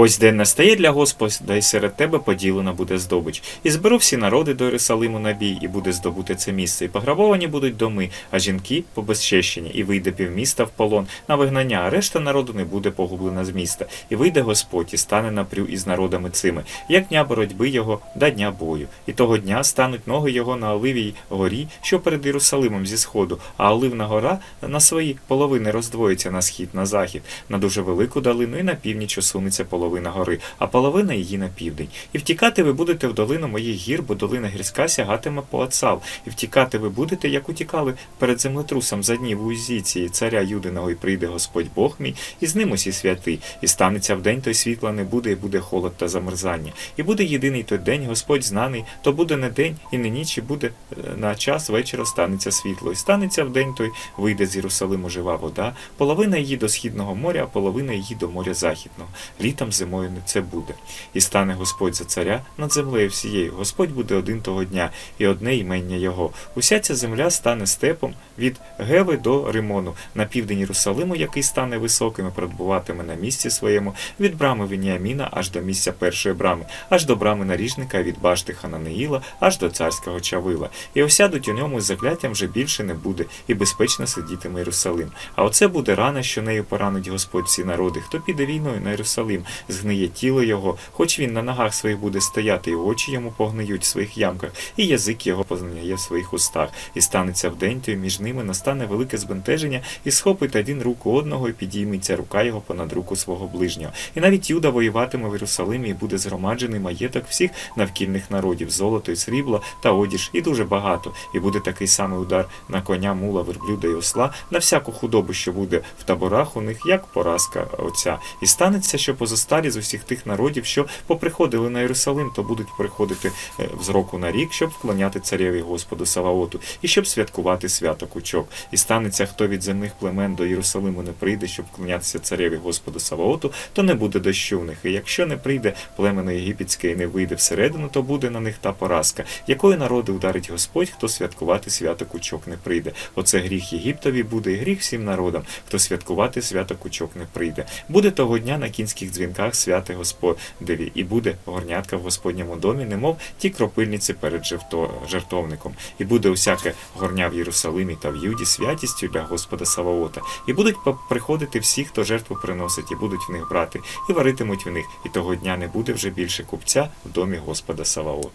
Ось день настає для Господа, і серед тебе поділена буде здобич. І зберу всі народи до Єрусалиму на бій, і буде здобуте це місце. І пограбовані будуть доми, а жінки побезчещені, і вийде півміста в полон на вигнання, а решта народу не буде погублена з міста. І вийде Господь, і стане напрю із народами цими, як дня боротьби його до дня бою. І того дня стануть ноги його на Оливій горі, що перед Єрусалимом зі сходу, а Оливна гора на свої половини роздвоїться на схід, на захід, на дуже велику долину, і на північ осунеться половина гори, а половина її на південь. І втікати ви будете в долину моїх гір, бо долина гірська сягатиме по Ацал. І втікати ви будете, як утікали перед землетрусом за днів Узіції, царя Юдиного, і прийде Господь Бог мій, і з ним усі святи. І станеться в день той світла не буде, і буде холод та замерзання. І буде єдиний той день, Господь знаний, то буде не день і не ніч, і буде е, на час вечора станеться світло. І станеться в день той, вийде з Єрусалиму жива вода, половина її до східного моря, а половина її до моря західного. Літом зимою не це буде. І стане Господь за царя над землею всією. Господь буде один того дня, і одне імення його. Уся ця земля стане степом від Геви до Римону, на південь Єрусалиму, який стане високим і перебуватиме на місці своєму, від брами Веніаміна аж до місця першої брами, аж до брами наріжника, від башти Хананеїла, аж до царського Чавила. І осядуть у ньому з закляттям вже більше не буде, і безпечно сидітиме Єрусалим. А оце буде рана, що нею поранить Господь всі народи. Хто піде війною на Єрусалим, згниє тіло його, хоч він на ногах своїх буде стояти, і очі йому погниють в своїх ямках, і язик його познає в своїх устах. І станеться в день той між ними настане велике збентеження, і схопить один руку одного, і підійметься рука його понад руку свого ближнього. І навіть Юда воюватиме в Єрусалимі, і буде згромаджений маєток всіх навкільних народів, золото і срібло та одіж, і дуже багато. І буде такий самий удар на коня, мула, верблюда і осла, на всяку худобу, що буде в таборах у них, як поразка отця. І станеться, що позосталі з усіх тих народів, що поприходили на Єрусалим, то будуть приходити е, з року на рік, щоб вклоняти цареві Господу Саваоту, і щоб святкувати свято Кучок. І станеться, хто від земних племен до Єрусалиму не прийде, щоб вклонятися цареві Господу Саваоту, то не буде дощу в них. І якщо не прийде племено єгипетське і не вийде всередину, то буде на них та поразка, якою народи ударить Господь, хто святкувати свято Кучок не прийде. Оце гріх Єгиптові буде і гріх всім народам, хто святкувати свято Кучок не прийде. Буде того дня на кінських дзвінках святи Господеві, і буде горнятка в Господньому домі, немов ті кропильниці перед жерто- жертовником. І буде усяке горня в Єрусалимі та в Юді святістю для Господа Саваота. І будуть приходити всі, хто жертву приносить, і будуть в них брати, і варитимуть в них. І того дня не буде вже більше купця в домі Господа Саваота.